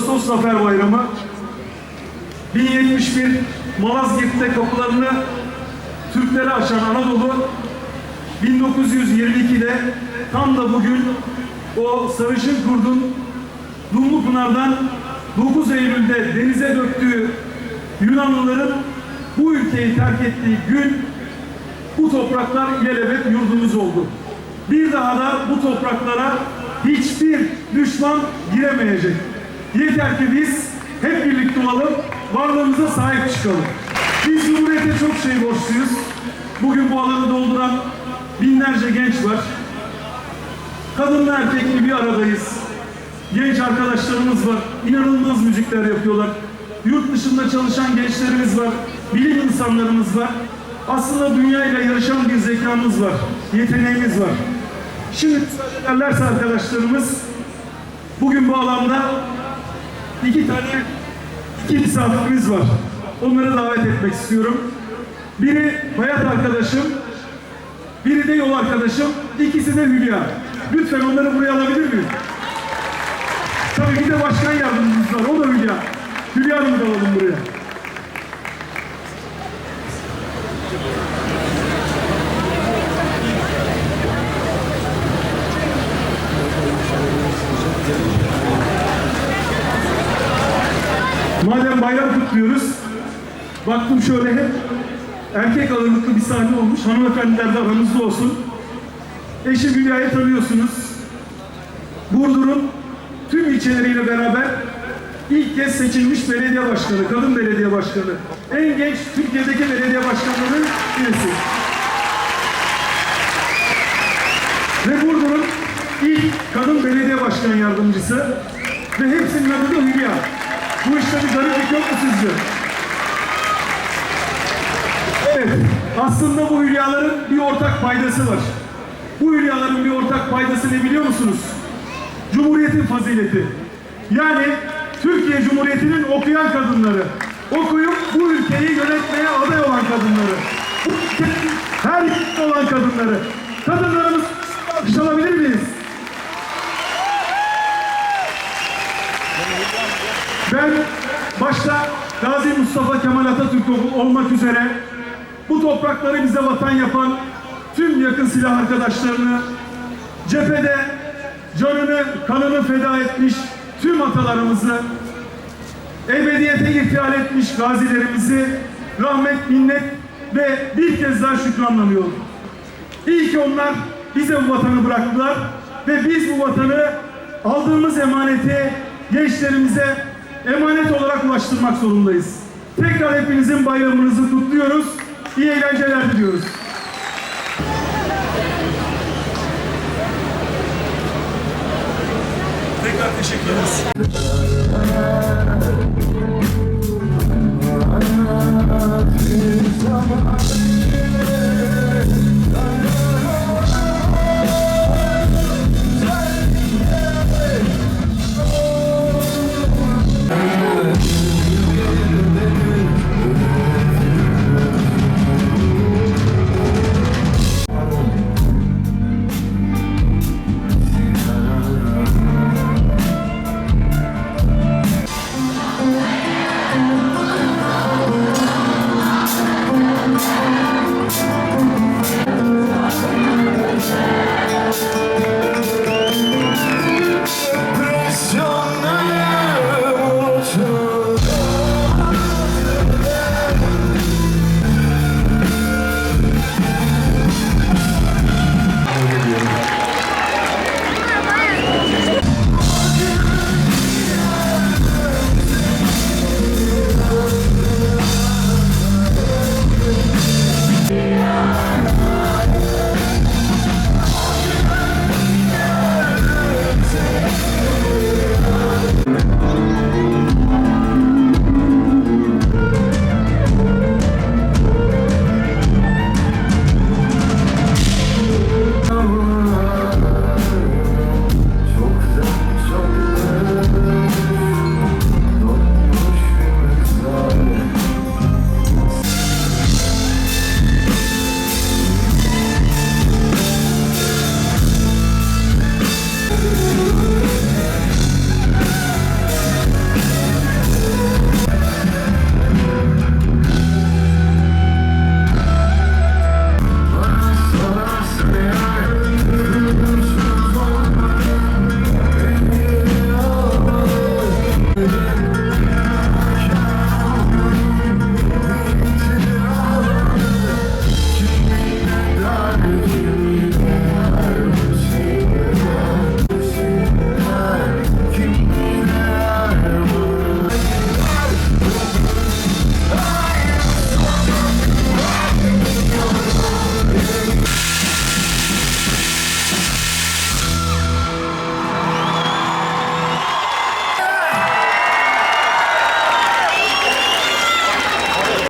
Ağustos Zafer Bayramı 1071 Malazgirt'te kapılarını Türklere açan Anadolu 1922'de tam da bugün o sarışın kurdun Dumlupınar'dan 9 Eylül'de denize döktüğü Yunanlıların bu ülkeyi terk ettiği gün bu topraklar ilelebet yurdumuz oldu. Bir daha da bu topraklara hiçbir düşman giremeyecek. Yeter ki biz hep birlikte olalım, varlığımıza sahip çıkalım. Biz Cumhuriyet'e çok şey borçluyuz. Bugün bu alanı dolduran binlerce genç var. Kadınla erkekli bir aradayız. Genç arkadaşlarımız var. İnanılmaz müzikler yapıyorlar. Yurt dışında çalışan gençlerimiz var. Bilim insanlarımız var. Aslında dünya ile yarışan bir zekamız var. Yeteneğimiz var. Şimdi müsaade arkadaşlarımız bugün bu alanda iki tane iki misafirimiz var. Onları davet etmek istiyorum. Biri hayat arkadaşım, biri de yol arkadaşım, ikisi de Hülya. Lütfen onları buraya alabilir miyim? Tabii bir de başkan yardımcımız var, o da Hülya. Hülya Hanım'ı da alalım buraya. Madem bayram kutluyoruz, baktım şöyle hep erkek ağırlıklı bir sahne olmuş. Hanımefendiler de aramızda olsun. Eşim Hülya'yı tanıyorsunuz. Burdur'un tüm ilçeleriyle beraber ilk kez seçilmiş belediye başkanı, kadın belediye başkanı. En genç Türkiye'deki belediye başkanlarının birisi. Ve Burdur'un ilk kadın belediye başkan yardımcısı. Ve hepsinin adı da Hülya. Bu işte bir gariplik yok mu sizce? Evet, aslında bu hülyaların bir ortak paydası var. Bu hülyaların bir ortak paydası ne biliyor musunuz? Cumhuriyetin fazileti. Yani Türkiye Cumhuriyeti'nin okuyan kadınları. Okuyup bu ülkeyi yönetmeye aday olan kadınları. Bu ülkenin her olan kadınları. Kadınlarımız Mustafa Kemal Atatürk olmak üzere bu toprakları bize vatan yapan tüm yakın silah arkadaşlarını, cephede canını, kanını feda etmiş tüm atalarımızı, ebediyete irtihal etmiş gazilerimizi rahmet, minnet ve bir kez daha şükranlanıyorum. İyi ki onlar bize bu vatanı bıraktılar ve biz bu vatanı aldığımız emaneti gençlerimize emanet olarak ulaştırmak zorundayız. Tekrar hepinizin bayramınızı kutluyoruz. İyi eğlenceler diliyoruz. Tekrar teşekkür ederiz.